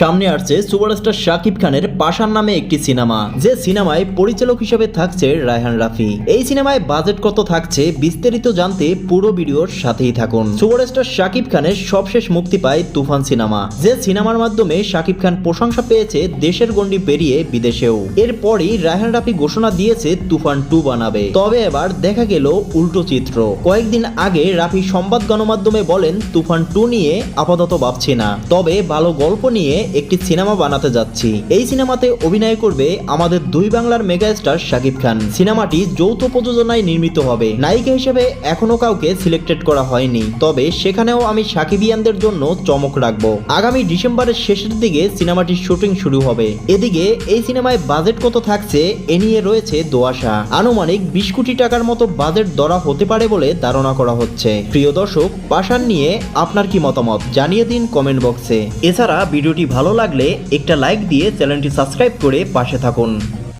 সামনে আসছে সুপারস্টার শাকিব খানের পাশার নামে একটি সিনেমা। যে সিনেমায় পরিচালক হিসেবে থাকছে রায়হান রাফি। এই সিনেমায় বাজেট কত থাকছে বিস্তারিত জানতে পুরো ভিডিওর সাথেই থাকুন। সুপারস্টার শাকিব খানের সবশেষ মুক্তি পায় তুফান সিনেমা। যে সিনেমার মাধ্যমে শাকিব খান প্রশংসা পেয়েছে দেশের গণ্ডি পেরিয়ে বিদেশেও। এরপরই রায়হান রাফি ঘোষণা দিয়েছে তুফান টু বানাবে। তবে এবার দেখা গেল উল্টো চিত্র। কয়েকদিন আগে রাফি সংবাদ গণমাধ্যমে বলেন, তুফান টু নিয়ে আপাতত ভাবছি না। তবে ভালো গল্প নিয়ে একটি সিনেমা বানাতে যাচ্ছি। এই সিনেমাতে অভিনয় করবে আমাদের দুই বাংলার মেগা স্টার শাকিব খান। সিনেমাটি যৌথ প্রযোজনায় নির্মিত হবে। নায়িকা হিসেবে এখনও কাউকে সিলেক্টেড করা হয়নি। তবে সেখানেও আমি সাকিবিয়ানদের জন্য চমক রাখব। আগামী ডিসেম্বরের শেষের দিকে সিনেমাটির শুটিং শুরু হবে। এদিকে এই সিনেমায় বাজেট কত থাকছে এ নিয়ে রয়েছে দোয়াশা। আনুমানিক বিশ কোটি টাকার মতো বাজেট ধরা হতে পারে বলে ধারণা করা হচ্ছে। প্রিয় দর্শক, পাশান নিয়ে আপনার কি মতামত? জানিয়ে দিন কমেন্ট বক্সে। এছাড়া ভিডিওটি ভালো লাগলে একটা লাইক দিয়ে চ্যানেলটি সাবস্ক্রাইব করে পাশে থাকুন।